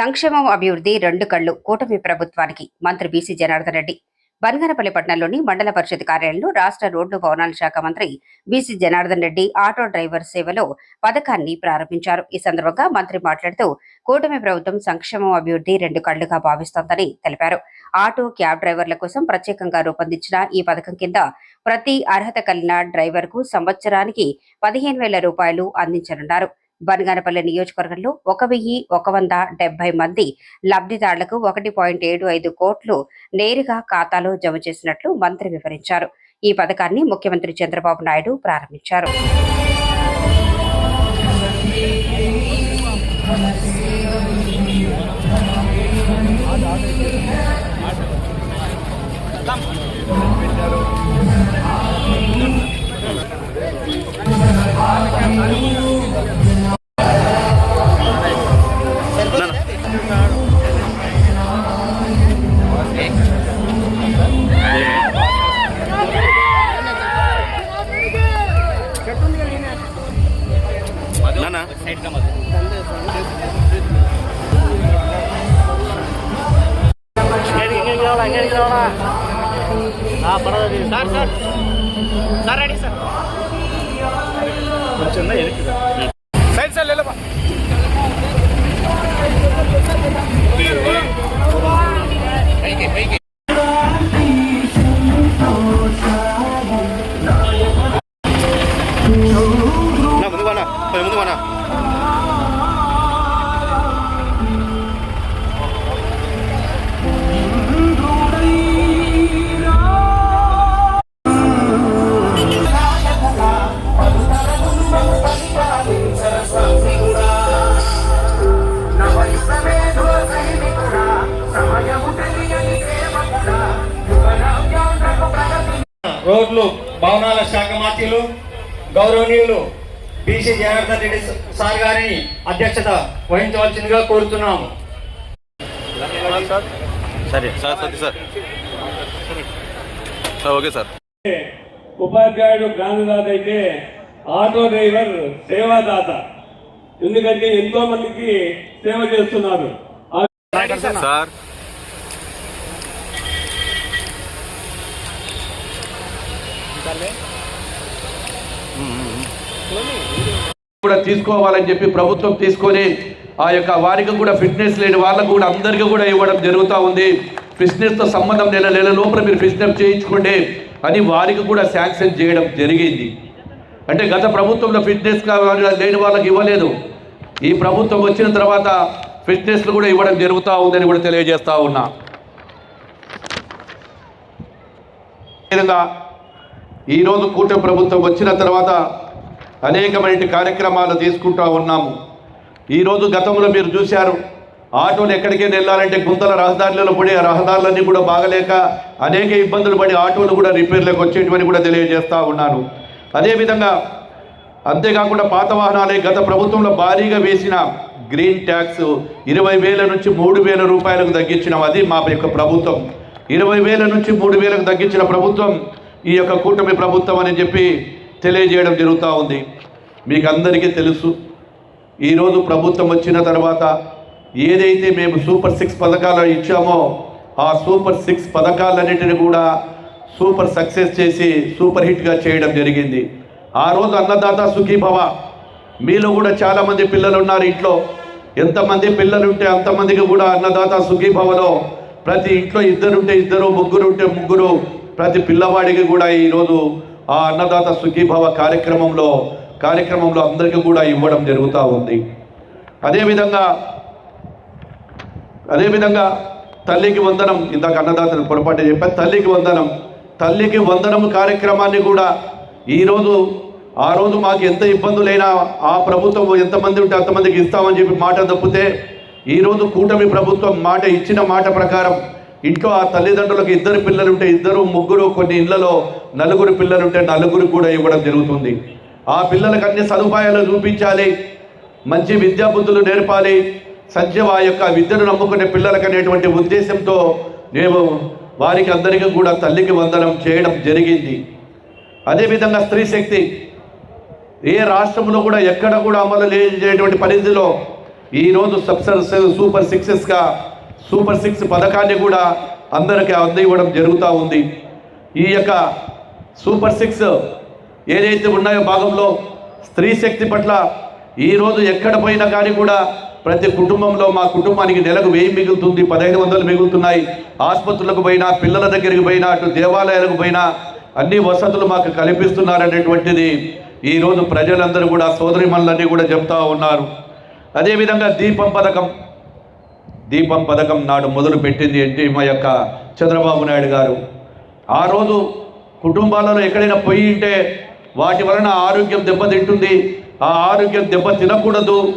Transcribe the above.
సంక్షేమం అభివృద్ధి రెండు కళ్ళు కూటమి ప్రభుత్వానికి మంత్రి బీసీ జనార్దన్ రెడ్డి. బనగనపల్లి పట్టణంలోని మండల పరిషత్ కార్యాలయంలో రాష్ట్ర రోడ్డు భవనాల శాఖ మంత్రి B C Janardhan Reddy auto driver సేవలో పథకాన్ని ప్రారంభించారు. ఈ సందర్భంగా మంత్రి మాట్లాడుతూ కూటమి ప్రభుత్వం సంక్షేమం అభివృద్ధి రెండు కళ్ళుగా భావిస్తోందని తెలిపారు. ఆటో క్యాబ్ డ్రైవర్ల కోసం ప్రత్యేకంగా రూపొందించిన ఈ పథకం కింద ప్రతి అర్హత కలిగిన డ్రైవర్కు సంవత్సరానికి పదిహేను వేల రూపాయలు అందించనున్నారు. బనగానపల్లి నియోజకవర్గంలో ఒక వెయ్యి ఒక వంద డెబ్బై మంది లబ్ధిదారులకు ఒకటి పాయింట్ ఏడు ఐదు కోట్లు నేరుగా ఖాతాలో జమ చేసినట్లు మంత్రి వివరించారు. ఈ పథకాన్ని ముఖ్యమంత్రి చంద్రబాబు నాయుడు ప్రారంభించారు. నానా sir sir sir ready sir కొంచెం ఎనికి సైడ్ సార్ లేలపా నా రోడ్లు భవనాల శాఖ మంత్రులు గౌరవనీయులు బీసీ జనార్దన్ రెడ్డి సార్ గారిని అధ్యక్షత వహించవలసిందిగా కోరుతున్నాము. సరే sir Satya sir. Sir okay sir. ఉపాధ్యాయుడు జ్ఞానదాత అయితే ఆటో డ్రైవర్ సేవాదాత. ఎందుకంటే ఎంతో మందికి సేవ చేస్తున్నారు. సార్ కూడా తీసుకోవాలని చెప్పి ప్రభుత్వం తీసుకొని ఆ యొక్క వారికి కూడా ఫిట్నెస్ లేని వాళ్ళకు కూడా అందరికీ కూడా ఇవ్వడం జరుగుతూ ఉంది. ఫిట్నెస్తో సంబంధం నెల నెల లోపల మీరు ఫిట్నెస్ చేయించుకోండి అని వారికి కూడా శాంక్షన్ చేయడం జరిగింది. అంటే గత ప్రభుత్వంలో ఫిట్నెస్ లేని వాళ్ళకి ఇవ్వలేదు. ఈ ప్రభుత్వం వచ్చిన తర్వాత ఫిట్నెస్లు కూడా ఇవ్వడం జరుగుతూ ఉందని కూడా తెలియజేస్తా ఉన్నా. విధంగా ఈరోజు కూటమి ప్రభుత్వం వచ్చిన తర్వాత అనేకమైన కార్యక్రమాలు తీసుకుంటూ ఉన్నాము. ఈరోజు గతంలో మీరు చూశారు ఆటోలు ఎక్కడికైనా వెళ్ళాలంటే గుంతల రహదారులలో పడి రహదారులన్నీ కూడా బాగలేక అనేక ఇబ్బందులు పడి ఆటోలు కూడా రిపేర్లకు వచ్చేటివని కూడా తెలియజేస్తూ ఉన్నాను. అదేవిధంగా అంతేకాకుండా పాత వాహనాలే గత ప్రభుత్వంలో భారీగా వేసిన గ్రీన్ ట్యాక్స్ ఇరవై వేల నుంచి మూడు వేల రూపాయలకు తగ్గించినాం. అది మా యొక్క ప్రభుత్వం. ఇరవై వేల నుంచి మూడు వేలకు తగ్గించిన ప్రభుత్వం ఈ యొక్క కూటమి ప్రభుత్వం అని చెప్పి తెలియజేయడం జరుగుతూ ఉంది. మీకు అందరికీ తెలుసు. ఈరోజు ప్రభుత్వం వచ్చిన తర్వాత ఏదైతే మేము సూపర్ సిక్స్ పథకాలు ఇచ్చామో ఆ సూపర్ సిక్స్ పథకాలన్నిటిని కూడా సూపర్ సక్సెస్ చేసి సూపర్ హిట్గా చేయడం జరిగింది. ఆ రోజు అన్నదాత సుఖీభవ మీలో కూడా చాలామంది పిల్లలు ఉన్నారు ఇంట్లో. ఎంతమంది పిల్లలు ఉంటే అంతమందికి కూడా అన్నదాత సుఖీభవలో ప్రతి ఇంట్లో ఇద్దరుంటే ఇద్దరు ముగ్గురు ఉంటే ముగ్గురు ప్రతి పిల్లవాడికి కూడా ఈరోజు ఆ అన్నదాత సుఖీభవ కార్యక్రమంలో కార్యక్రమంలో అందరికీ కూడా ఇవ్వడం జరుగుతూ ఉంది. అదేవిధంగా అదేవిధంగా తల్లికి వందనం ఇందాక అన్నదాతను పొరపాటు చెప్పాను తల్లికి వందనం తల్లికి వందనం కార్యక్రమాన్ని కూడా ఈరోజు ఆ రోజు మాకు ఎంత ఇబ్బందులైనా ఆ ప్రభుత్వం ఎంతమంది ఉంటే అంతమందికి ఇస్తామని చెప్పి మాట తప్పితే ఈరోజు కూటమి ప్రభుత్వం మాట ఇచ్చిన మాట ప్రకారం ఇంట్లో ఆ తల్లిదండ్రులకు ఇద్దరు పిల్లలు ఉంటే ఇద్దరు ముగ్గురు కొన్ని ఇళ్ళలో నలుగురు పిల్లలు ఉంటే నలుగురు కూడా ఇవ్వడం జరుగుతుంది. ఆ పిల్లలకు అన్ని సదుపాయాలు చూపించాలి మంచి విద్యాబుద్ధులు నేర్పాలి. సత్యం ఆ యొక్క విద్యను నమ్ముకునే పిల్లలకు అనేటువంటి ఉద్దేశంతో మేము వారికి అందరికీ కూడా తల్లికి వందనం చేయడం జరిగింది. అదేవిధంగా స్త్రీ శక్తి ఏ రాష్ట్రంలో కూడా ఎక్కడ కూడా అమలు లేనటువంటి పరిధిలో ఈరోజు సబ్సర్ సూపర్ సిక్సెస్గా సూపర్ సిక్స్ పథకాన్ని కూడా అందరికీ అందివ్వడం జరుగుతూ ఉంది. ఈ యొక్క సూపర్ సిక్స్ ఏదైతే ఉన్నాయో భాగంలో స్త్రీ శక్తి పట్ల ఈరోజు ఎక్కడ పోయినా కానీ కూడా ప్రతి కుటుంబంలో మా కుటుంబానికి నెలకు వెయ్యి మిగులుతుంది పదహైదు వందలు మిగులుతున్నాయి. ఆసుపత్రులకు పోయినా పిల్లల దగ్గరికి పోయినా అటు దేవాలయాలకు పోయినా అన్ని వసతులు మాకు కల్పిస్తున్నారనేటువంటిది ఈరోజు ప్రజలందరూ కూడా సోదరిమణులన్నీ కూడా చెప్తా ఉన్నారు. అదేవిధంగా దీపం పథకం. దీపం పథకం నాడు మొదలు పెట్టింది ఏంటి మా యొక్క చంద్రబాబు నాయుడు గారు. ఆ రోజు కుటుంబాలలో ఎక్కడైనా పోయి ఉంటే వాటి వలన ఆరోగ్యం దెబ్బతింటుంది. ఆ ఆరోగ్యం దెబ్బ తినకూడదు.